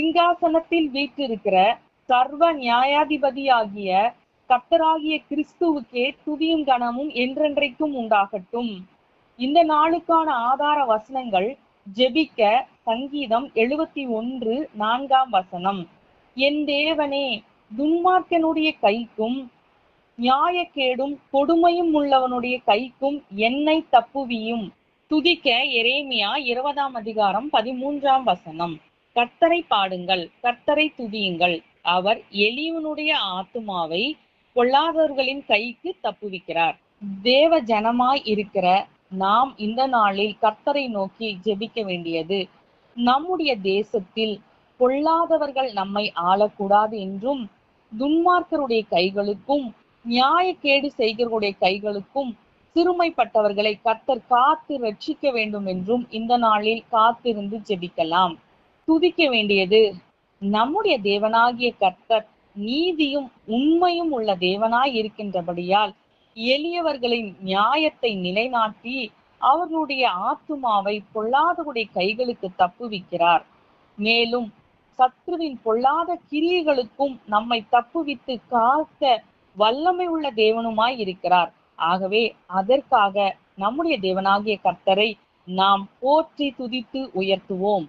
சிங்காசனத்தில் வீற்றிருக்கிற சர்வ நியாயாதிபதியாகிய கர்த்தராகிய கிறிஸ்துவுக்கே துதியும் கனமும் என்றென்றைக்கும் உண்டாகட்டும். இந்த நாளுக்கான ஆதார வசனங்கள் ஜெபிக்க சங்கீதம் எழுபத்தி ஒன்று நான்காம் வசனம். என் தேவனே துன்மார்க்கனுடைய கைக்கும் நியாயக்கேடும் கொடுமையும் உள்ளவனுடைய கைக்கும் என்னை தப்புவியும். துதிக்க எரேமியா இருபதாம் அதிகாரம் பதிமூன்றாம் வசனம். கர்த்தரை பாடுங்கள் கர்த்தரை துதியுங்கள். அவர் எளியவனுடைய ஆத்துமாவை பொல்லாதவர்களின் கைக்கு தப்புவிக்கிறார். தேவ ஜனமாய் இருக்கிற நாம் இந்த நாளில் கர்த்தரை நோக்கி ஜெபிக்க வேண்டியது நம்முடைய தேசத்தில் பொல்லாதவர்கள் நம்மை ஆளக்கூடாது என்றும் துன்மார்க்கருடைய கைகளுக்கும் நியாயக்கேடு செய்கிறவருடைய கைகளுக்கும் சிறுமைப்பட்டவர்களை கர்த்தர் காத்து ரட்சிக்க வேண்டும் என்றும் இந்த நாளில் காத்திருந்து ஜெபிக்கலாம். துதிக்க வேண்டியது. நம்முடைய தேவனாகிய கர்த்தர் நீதியும் உண்மையும் உள்ள தேவனாய் இருக்கின்றபடியால் எளியவர்களின் நியாயத்தை நிலைநாட்டி அவர்களுடைய ஆத்துமாவை பொல்லாதவருடைய கைகளுக்கு தப்புவிக்கிறார். மேலும் சத்ருவின் பொல்லாத கிரியைகளுக்கும் நம்மை தப்புவித்து காக்க வல்லமை உள்ள தேவனுமாய் இருக்கிறார். ஆகவே அதற்காக நம்முடைய தேவனாகிய கர்த்தரை நாம் போற்றி துதித்து உயர்த்துவோம்.